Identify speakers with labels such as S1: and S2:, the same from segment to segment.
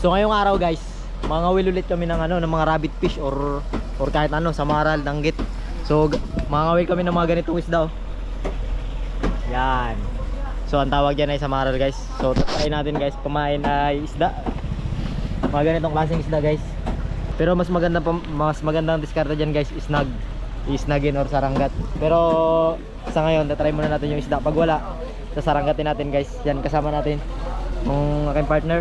S1: So ngayong araw guys, mangawil ulit kami ng ano, ng mga rabbit fish or or kahit ano, sa maral, danggit. So g- mangawil kami ng mga ganitong isda. oh. Yan. So ang tawag yan ay samaral guys. So try natin guys, kumain ay isda. Mga ganitong klaseng isda guys. Pero mas maganda pa, mas magandang diskarte diyan guys, isnag. Isnagin or saranggat. Pero sa ngayon, try muna natin yung isda. Pag wala, sasaranggatin natin guys. Yan kasama natin yung aking partner,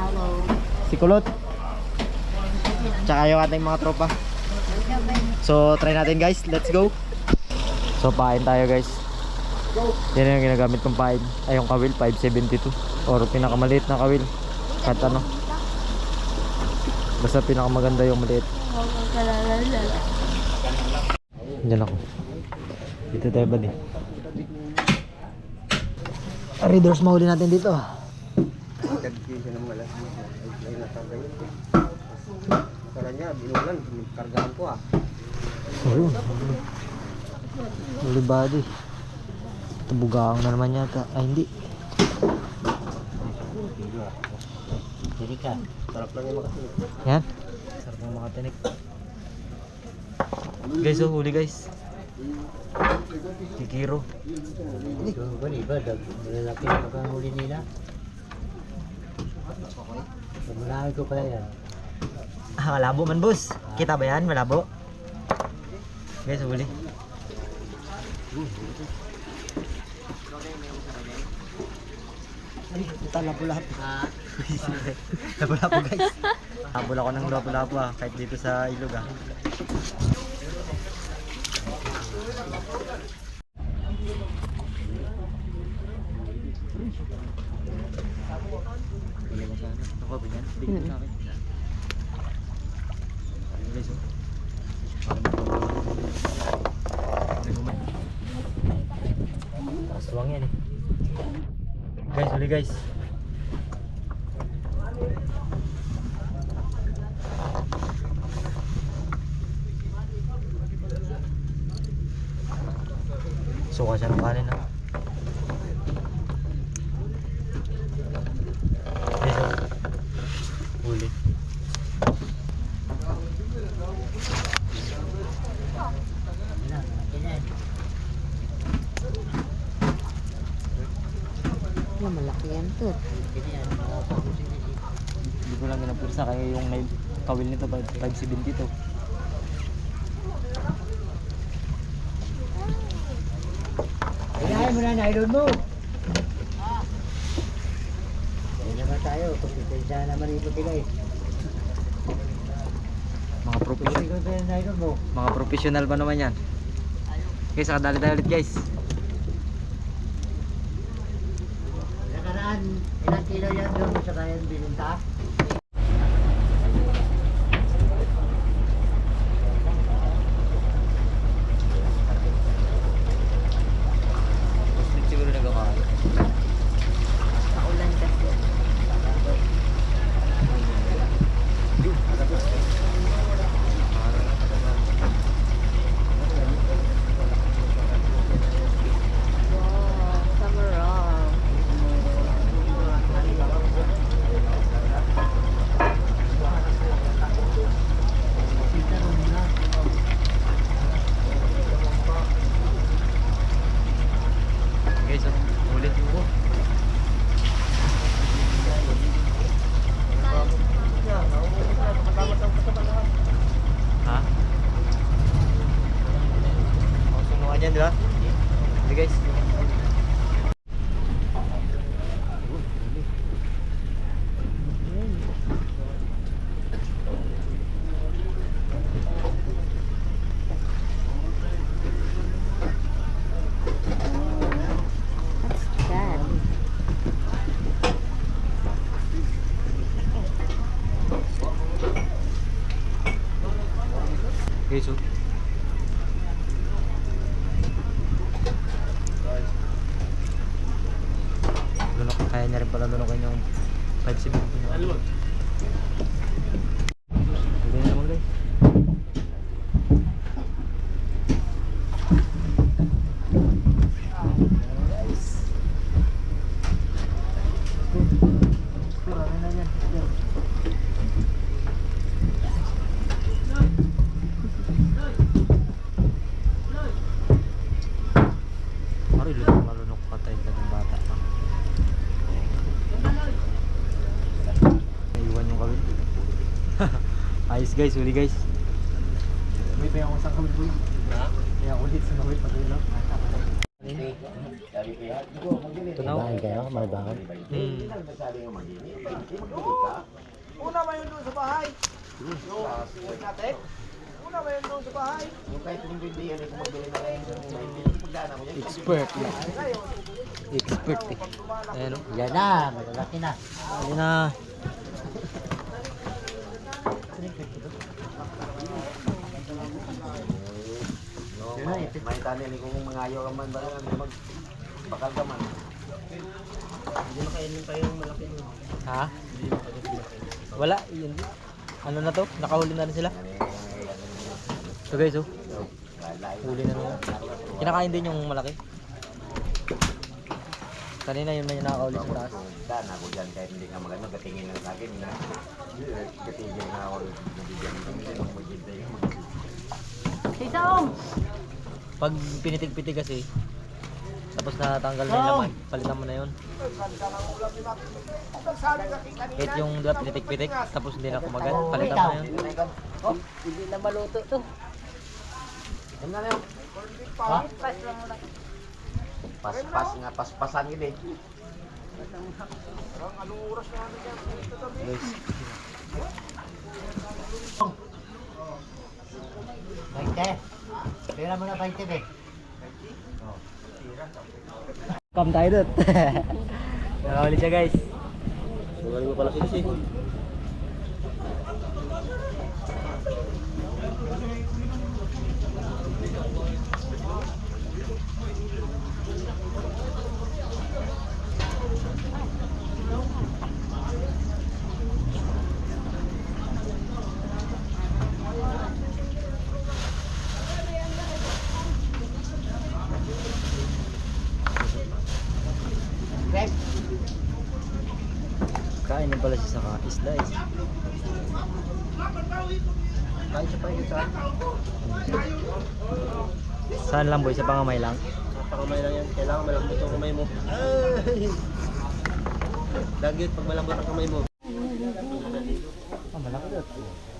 S2: Hello.
S1: si Kulot. Tsaka yung ating mga tropa. So try natin guys, let's go. So pain tayo guys. Yan yung ginagamit kong pain. Ay yung kawil 572 or pinakamaliit na kawil. Kahit ano. Basta pinakamaganda yung maliit. Diyan ako. Dito tayo ba din? Readers mahuli natin dito.
S3: Kala niya, binulan, kargahan ko ah.
S1: Ayun. Huli body. Ito bugaang na naman yata. Ay hindi.
S3: Hindi ka. Sarap lang yung makasunod.
S1: Yan. Sarap ng mga tinik. Guys, oh, huli guys. Kikiro.
S3: Ito, bali ba? Malalaki na makahuli nila. Malaki ko pala yan.
S1: Ah, malabo man boss. Kita ba yan? Malabo. Guys, huli. Ay, puta lapu-lapu. lapu-lapu guys. Habol ako ng lapu-lapu ah, kahit dito sa ilog ah. Ako ba yan? Bigyan sa akin. Oh. Ano? Aswang yan eh. Guys, huli guys. Suka siya ng kanin ah. Guys, oh. Huli.
S2: Ano, malaki yan to.
S1: Hindi ko lang ginapursa kaya yung nail kawil nito 570 to.
S3: Kailangan mo na nailon mo. Hindi naman tayo. Kompetensya naman ito sila eh.
S1: Mga professional,
S3: tayo nailon mo.
S1: mga professional pa naman yan. Okay, saka dali tayo ulit guys.
S3: Nakaraan, ilang kilo yan doon sa kayan bininta?
S1: Muslim siguro nagkakaroon.
S2: Paulan kasi. Wow, summer
S1: Guys, oh, ulit yung ko. Ha? Oh, sunukan yan, di ba? Hindi guys.
S2: What's that?
S1: Guys, oh. Lunok, kaya niya rin pala lunokin yung 570 na. Hindi na naman guys. Guys. Marami na yan. Yan. Ayos guys, huli guys. May pa yung sa kawit boy. Ha? Kaya ulit sa kawit pag ulo. Ito na.
S3: Bahay kayo, may bahay.
S1: Hmm. Expert. Expert eh. Ayan o.
S3: Yan na, malalaki na.
S1: Ayan na.
S3: May tani ni kung mga ayaw ka man ba lang mag bakal ka man. Hindi makainin pa yung malaki mo.
S1: Ha? Wala. Yun. Ano na to? Nakahuli na rin sila. So guys oh. Huli na nila. Kinakain din yung malaki. Kanina yun may nakakahuli sa taas.
S3: Dan ako dyan kahit hindi ka magano katingin lang sa akin na katingin na ako nabigyan ng hindi mo magintay yung
S1: Pag pinitig-pitig kasi, tapos natanggal na yung laman, palitan mo na yun. Kahit yung diba, pinitig-pitig, tapos hindi na kumagat, palitan mo na yun.
S3: Oh, hindi na maluto to. Ano na yun? Ha? Pas-pas nga, paspasan yun eh.
S1: Guys,
S3: Bainte. Pera mo na bainte be.
S1: come tayo dut. Nakahuli siya guys.
S3: Magaling mo pala sila
S1: din pala siya sa isda eh.
S3: Kain siya pa yun sa
S1: Saan lang boy? Sa pangamay lang?
S3: Pakamay lang yan. Kailangan malambot ang kamay mo. Dagit pag malambot ang kamay mo.
S1: Ah, malaki.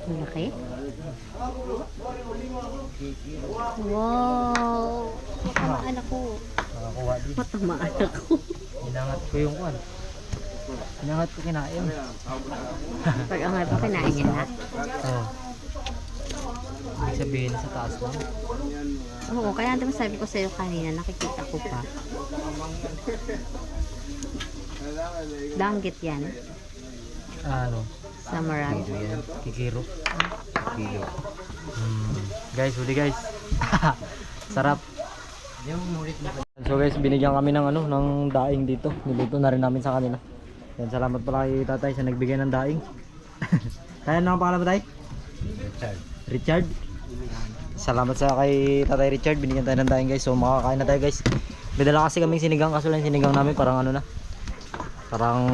S2: Malaki? Wow! Matamaan ako. Matamaan ako.
S1: Inangat ko yung kwan. Inangat ko kinain.
S2: Pag angat ko, kinain niya na.
S1: Oh. Ibig sabihin sa taas lang.
S2: Oo, kaya naman sabi ko sa'yo kanina, nakikita ko pa. Danggit yan.
S1: Ano?
S2: Samarag.
S1: yan. Kikiro. Kilo. Hmm. Guys, huli guys. Sarap. So guys, binigyan kami ng ano, ng daing dito. Niluto na rin namin sa kanila. Yan, salamat pala kay tatay sa nagbigay ng daing. Kaya na ang pangalan mo tay?
S3: Richard.
S1: Richard. Salamat sa kay Tatay Richard, binigyan tayo ng daing guys. So makakain na tayo guys. May dala kasi kaming sinigang kaso lang sinigang namin parang ano na. Parang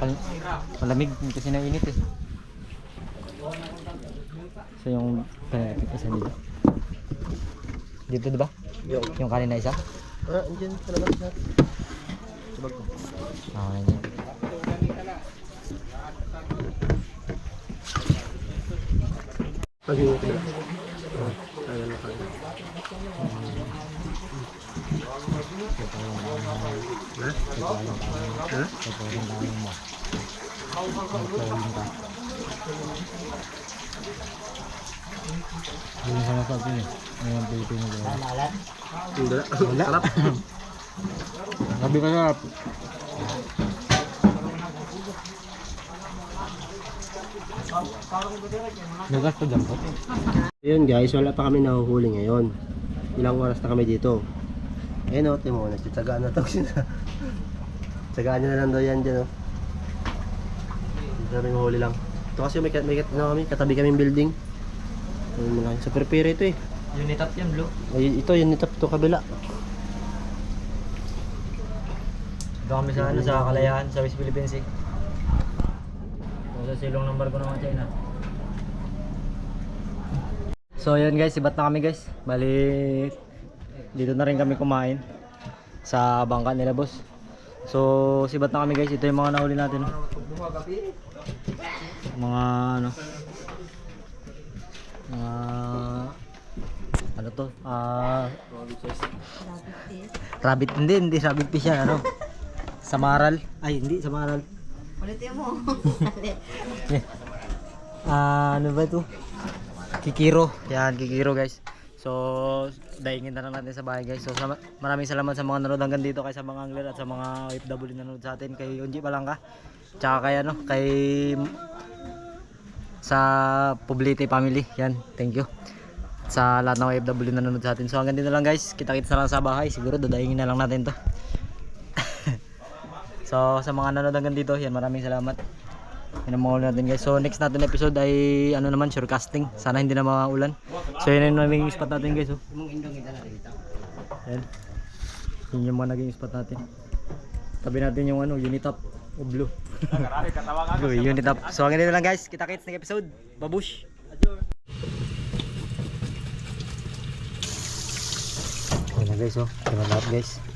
S1: pan- malamig kasi nainit eh. So yung eh, isa dito. Dito 'di ba?
S3: Yung.
S1: Yung kanina isa?
S3: Ah, andyan sa labas na. Sabag ko.
S1: Ah, yun.
S3: Pag-iwi ko na. Kaya na kaya. Ha? Ha?
S1: Yung sama sa atin eh. Ngayon pilitin mo ba?
S3: Alat?
S4: Hindi.
S3: Wala.
S4: Sarap.
S1: Sabi ka sarap. Nagas pa dyan.
S4: Ayun guys, wala pa kami nahuhuli ngayon. Ilang oras na kami dito. Ayun o, timo, nagtitsagaan na to. Tsagaan nyo na lang daw yan dyan o. Hindi namin huli lang. Ito kasi may, may ano kami, katabi kaming building. Ayun lang. Super pere ito eh.
S1: Unitap yan, Blue.
S4: Ay, ito, yun itap ito kabila.
S1: Ito kami sa, ano, sa Kalayahan, sa West Philippines eh. Sa silong ng barko ng China. So yun guys, ibat na kami guys. Bali, dito na rin kami kumain sa bangka nila boss. So, sibat na kami guys. Ito yung mga nahuli natin. Mga ano. Mga ano to? Ah, rabbit hindi, hindi rabbit fish yan, ano? Samaral. Ay, hindi samaral.
S2: Ulitin mo.
S1: Ah, ano ba ito? Kikiro. Yan, kikiro guys. So, daingin na lang natin sa bahay guys. So, sama- maraming salamat sa mga nanood hanggang dito kay sa mga angler at sa mga OFW na nanood sa atin. Kay Unji Palangka. Tsaka kay ano, kay sa Poblete family. Yan, thank you. Sa lahat ng OFW na nanood sa atin. So, hanggang dito lang guys. Kita-kits na lang sa bahay. Siguro dadaingin na lang natin to. So, sa mga nanood hanggang dito, yan, maraming salamat. Yan ang mga natin guys. So next natin episode ay ano naman surecasting. Sana hindi na maulan. So yun yung naging spot natin guys. Oh. Yan. Yun yung mga naging spot natin. Tabi natin yung ano, Unitop o blue. blue, Unitop. So hanggang dito lang guys. Kita kits next episode. Babush. Yan na guys oh. Yan na lahat guys.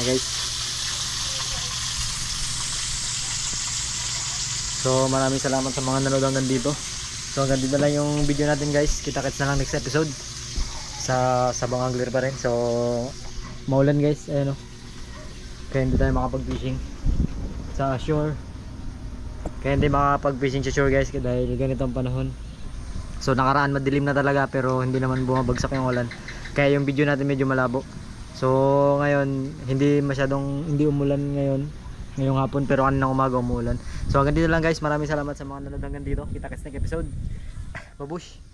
S1: Na guys. So maraming salamat sa mga nanood hanggang dito. So hanggang dito lang yung video natin guys. Kita-kits na lang next episode. Sa Sabang Angler pa rin. So maulan guys. Ayan o. Kaya hindi tayo makapag-fishing sa shore. Kaya hindi makapag-fishing sa shore guys dahil ganito ang panahon. So nakaraan madilim na talaga pero hindi naman bumabagsak yung ulan. Kaya yung video natin medyo malabo. So ngayon hindi masyadong hindi umulan ngayon ngayong hapon pero kaninang umaga umulan. So hanggang dito lang guys. Maraming salamat sa mga nanonood hanggang dito. Kita-kits next episode. Babush.